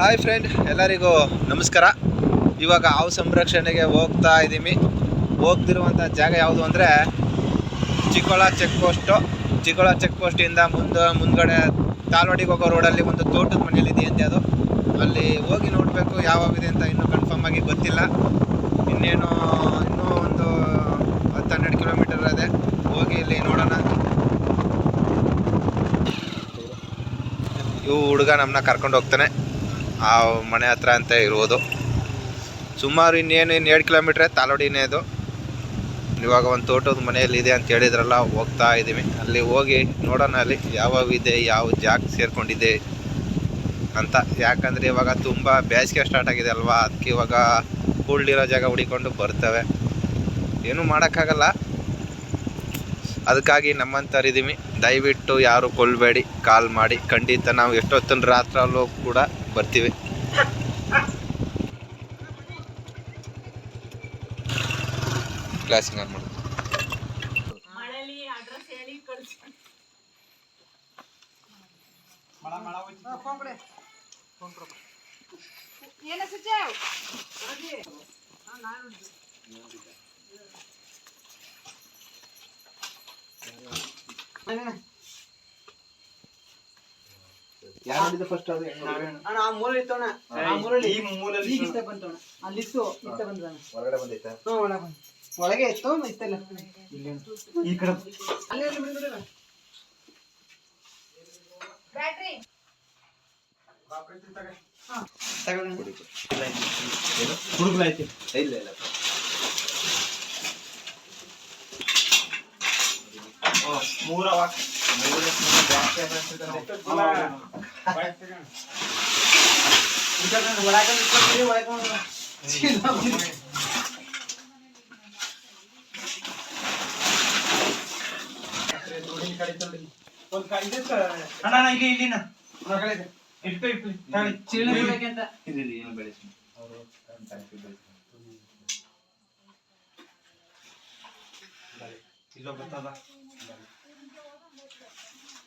Hi friend ಎಲ್ಲರಿಗೂ ನಮಸ್ಕಾರ. ಇವಾಗ ಹಾವು ಸಂರಕ್ಷಣೆಗೆ ಹೋಗ್ತಾ ಇದ್ದೀವಿ. ಹೋಗ್ತಿರುವಂಥ ಜಾಗ ಯಾವುದು ಅಂದರೆ Chikkola check post Chikkola check ಪೋಸ್ಟಿಂದ ಮುಂದೆ ಮುಂದ್ಗಡೆ ತಾಲ್ವಾಡಿಗೆ ಹೋಗೋ ರೋಡಲ್ಲಿ ಒಂದು ತೋಟದ ಮನೆಯಲ್ಲಿ ಇದೆಯಂತೆ ಅದು. ಅಲ್ಲಿ ಹೋಗಿ ನೋಡಬೇಕು ಯಾವಾಗಿದೆ ಅಂತ ಇನ್ನೂ ಕನ್ಫರ್ಮ್ ಆಗಿ ಗೊತ್ತಿಲ್ಲ. ಇನ್ನೇನು ಇನ್ನೂ ಒಂದು ಹತ್ತು ಹನ್ನೆರಡು ಕಿಲೋಮೀಟರ್ ಇದೆ. ಹೋಗಿ ಇಲ್ಲಿ ನೋಡೋಣ. ಇವು ಹುಡುಗ ನಮ್ಮನ್ನ ಕರ್ಕೊಂಡು ಹೋಗ್ತಾನೆ. ಆ ಮನೆ ಹತ್ರ ಅಂತ ಇರುವುದು ಸುಮಾರು ಇನ್ನೇನು ಇನ್ನು ಎರಡು ಕಿಲೋಮೀಟ್ರೆ ತಾಲೋಡಿನೇ ಅದು. ಇವಾಗ ಒಂದು ತೋಟದ ಮನೆಯಲ್ಲಿ ಇದೆ ಅಂತ ಹೇಳಿದ್ರಲ್ಲ, ಹೋಗ್ತಾ ಇದ್ದೀವಿ. ಅಲ್ಲಿ ಹೋಗಿ ನೋಡೋಣ ಅಲ್ಲಿ ಯಾವ್ಯಾವ ಇದೆ, ಯಾವ ಜಾಗ ಸೇರಿಕೊಂಡಿದೆ ಅಂತ. ಯಾಕಂದರೆ ಇವಾಗ ತುಂಬ ಬೇಸಿಗೆ ಸ್ಟಾರ್ಟ್ ಆಗಿದೆ ಅಲ್ವಾ? ಅದಕ್ಕೆ ಇವಾಗ ಕೂಲ್ಡಿರೋ ಜಾಗ ಹುಡಿಕೊಂಡು ಬರ್ತವೆ. ಏನೂ ಮಾಡೋಕ್ಕಾಗಲ್ಲ. ಅದಕ್ಕಾಗಿ ನಮ್ಮಂತರಿದ್ದೀವಿ ದಯವಿಟ್ಟು ಯಾರು ಕೊಲ್ಲಬೇಡಿ ಕಾಲ್ ಮಾಡಿ. ಖಂಡಿತ ನಾವು ಎಷ್ಟೊತ್ತಿನ ರಾತ್ರಲ್ಲೂ ಕೂಡ ಬರ್ತೀವಿ ಕ್ಲಾಸಿಂಗ್ ಆನ್ ಮಾಡೋದು ಮಳೆಲಿ ಅಡ್ರೆಸ್ ಹೇಳಿ ಕಳ್ಸಿ ಏನ ಸುಜಾವ್ ಯಾರು ಫಸ್ಟ್ ಅದು? ಅಣ್ಣ ಆ ಮೂಲ ಇತ್ತವಣ್ಣ ಆ ಈ ಮೂಲಲ್ಲಿ ಈಗ ಇಷ್ಟ ಬಂತವಣ್ಣ ಅಲ್ಲಿತ್ತು ಇಷ್ಟ ಬಂದಣ್ಣ ಹೊರಗಡೆ ಬಂದೈತಾ? ಹ್ಞೂ ಒಳಗೆ ಇತ್ತು ಇತ್ತಲ್ಲ ಈ ಕಡೆ ಅಲ್ಲೇ ಅಲ್ಲಿ ಬ್ಯಾಟ್ರಿ. ತಗೊಳ್ಳಿ ಇಲ್ಲ ಇಲ್ಲ. ಮೂರವ ಅಣ್ಣ ಇಲ್ಲಿ ಇಲ್ಲಿನ ಇಟ್ಟು ಇಟ್ಟು ಚಿಲ್ಲೆ ಅಂತ ಇಲ್ಲ ಗೊತ್ತದ? ಅಣ್ಣ ಇಲ್ಲಿ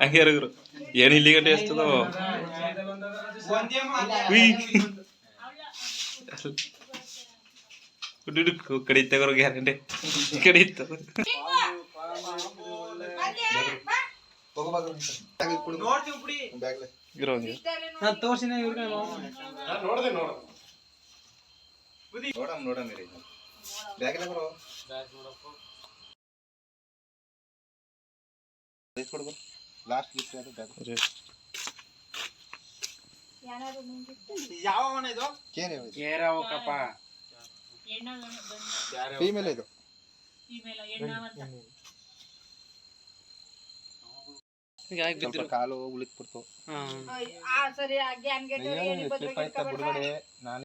ಹಂಗೆ ಗುರು ಏನು ಇಲ್ಲಿ ಗಂಟೆ ಎಷ್ಟದ ಕಡಿ ಕಡಿತಗೋರು ಗ್ಯಾರಂಟಿ ಕಡಿತ ನೋಡ್ತೀವಿ ಬಿಡಿ ಇರೋಂಗೆ ನಾನು ತೋರ್ಸಿನ ಇವ್ರಿಗೆ ನೋಡಮ್ ನೋಡಮ್ ಇರಿ. ಬ್ಯಾಗಿಲ್ಲ ಬರೋ ಲಾಸ್ಟ್ ಗಿಫ್ಟ್ ಅದು ಯಾವ ಮನೆ ಇದು ಫೀಮೇಲ್ ಇದು ಕಾಲು ಉಳಿತು ಬಿಡ್ತು ಆ ಸರಿ ಆ ಗ್ಯಾನ್ ಗೆಟ್ ಬಿಡ್ಬೇಡಿ ನಾನು